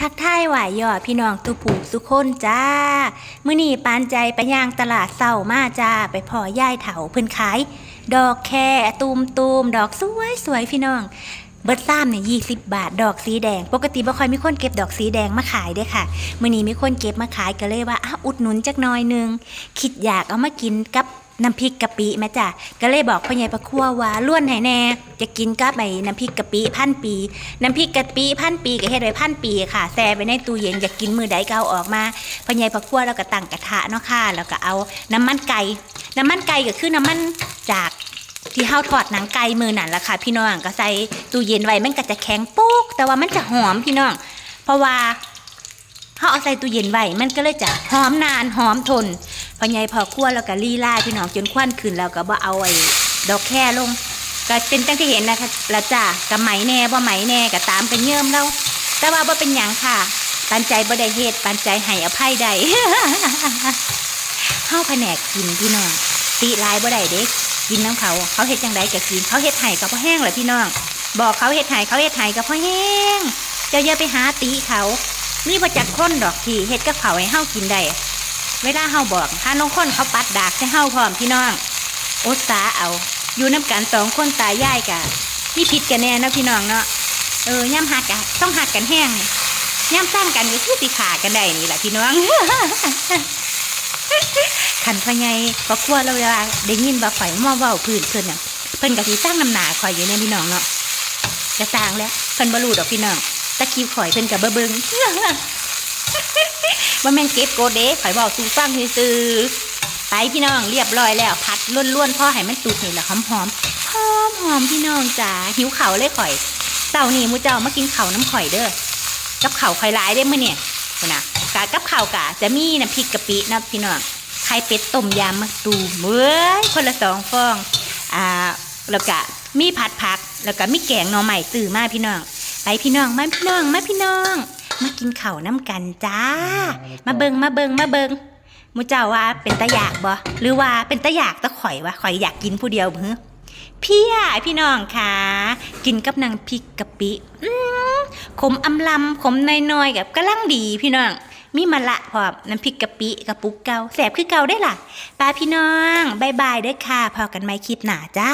ทักทายไหวายอพี่น้องตุผูสุคนจ้า มื้อนี้ปานใจไปย่างตลาดเศร้ามาจ้า ไปพ่อย่ายเถาเพิ่นขาย ดอกแค่ตูมตูมดอกสวยสวยพี่น้อง เบิดซ้ำเนี่ยยี่สิบบาท ดอกสีแดง ปกติบ่ค่อยมีคนเก็บดอกสีแดงมาขายเด้ค่ะ มื้อนี้มีคนเก็บมาขายก็เลยว่าอ้าอุดหนุนจักหน่อยนึง คิดอยากเอามากินกับ น้ำพริกกะปิแม่จ้ะก็เลยบอกพ่อใหญ่ปะครัวว่าล้วนให้แน่จะกินกับไอ้น้ำพริกกะปิพันปี น้ำพริกกะปิพันปีก็เฮ็ดไว้พันปีค่ะแช่ไว้ในตู้เย็นอยากกินมือใดก็เอาออกมาพ่อใหญ่ปะครัวแล้วก็ตั้งกระทะเนาะค่ะแล้วก็เอาน้ำมันไก่น้ำมันไก่ก็คือน้ำมันจากที่เฮาทอดหนังไก่มือนั่นละค่ะ พี่น้องก็ใส่ตู้เย็นไว้มันก็จะแข็งโป๊กแต่ว่ามันจะหอมพี่น้อง เพราะว่าเฮาเอาใส่ตู้เย็นไว้มันก็เลยจะหอมนานหอมทน พอใหญ่พอคั่วแล้วก็ลีลาพี่น้องจนควันขึ้นแล้วก็บ่เอาไอ้ดอกแค่ลงก็เป็นจังที่เห็นนะคะละจ้ากับไหมแน่บ่ไหมแน่ก็ตามกันเยิ่มเราแต่ว่าบ่เป็นหยังค่ะปันใจบ่ได้เฮ็ดปันใจให้อภัยได้เฮาแผนกกินพี่น้องติลายบ่ได้เด้กินน้ำเขา เขาเฮ็ดจังไดก็กิน เขาเฮ็ดไห้กับพ่อแห้งเหรอพี่น้อง บอกเขาเฮ็ดไห้เขาเฮ็ดไห้กับพ่อแห้งเจ้าอย่าไปหาตีเขา มีประจักคนดอกที่เฮ็ดกับเขาให้เฮากินได้ เวลาเฮาบอกถ้าน้องคนเขาปัดดากให้เฮาพร้อมพี่น้องอดสาเอา อยู่น้ำกันสองคนตายายกะมีผิดกันแน่นะพี่น้องเนาะเออย่ำหักกะต้องหักกันแห้งย่ำสร้างกันก็คือสิขากันได้นี่แหละพี่น้องขันพ่อใหญ่ก็กลัวเราเวลาได้ยินว่าข่อยมาเว้าพื้นเพิ่นน่ะเพิ่นก็สิสร้างน้ำหนาข่อยอยู่ในพี่น้องเนาะจะสร้างแล้วเพิ่นบ่รู้ดอกพี่น้องตะคิวข่อยเพิ่นก็บ่เบิ่ง ว่าแม่นเก็บโกเด้ข่อยเว้าสู่ฟังซื่อไปพี่น้องเรียบร้อยแล้วพัดล้วนๆพ่อให้มันสุกนี่แหละหอมๆหอมหอมพี่น้องจ๋าหิวเข้าเลยข่อยเช้านี้หมู่เจ้ามากินเข้าน้ำข่อยเด้อกับเข้าข่อยหลายเด้อมื้อเนี่ยนะกะกับข้ากะจะมีน้ำพริกกะปินะพี่น้องไข่เป็ดต้มยำมะตูมเว้ยคนละสองฟองอ่าแล้วก็มีผัดผัก แล้วก็มีแกงหน่อใหม่ตื่อมาพี่น้องไปพี่น้องมาพี่น้องมาพี่น้อง มากินข้าวน้ำกันจ้า มาเบิงมาเบิงมาเบิงหมูเจ้าว่าเป็นตาอยากบ่หรือว่าเป็นตาอยากตะข่อยวะข่อยอยากกินผู้เดียวเพื่อพี่อะพี่น้องค่ะ กินกับนางพริกกะปิอืมขมอำลำขมน้อยๆกับกำลังดีพี่น้อง มีมะละพร้อมน้ำพริกกะปิกระปุกเก่าแสบคือเก่าได้ล่ะปลาพี่น้องบายบายเด้อค่ะพอกันไหมคลิปหนาจ้า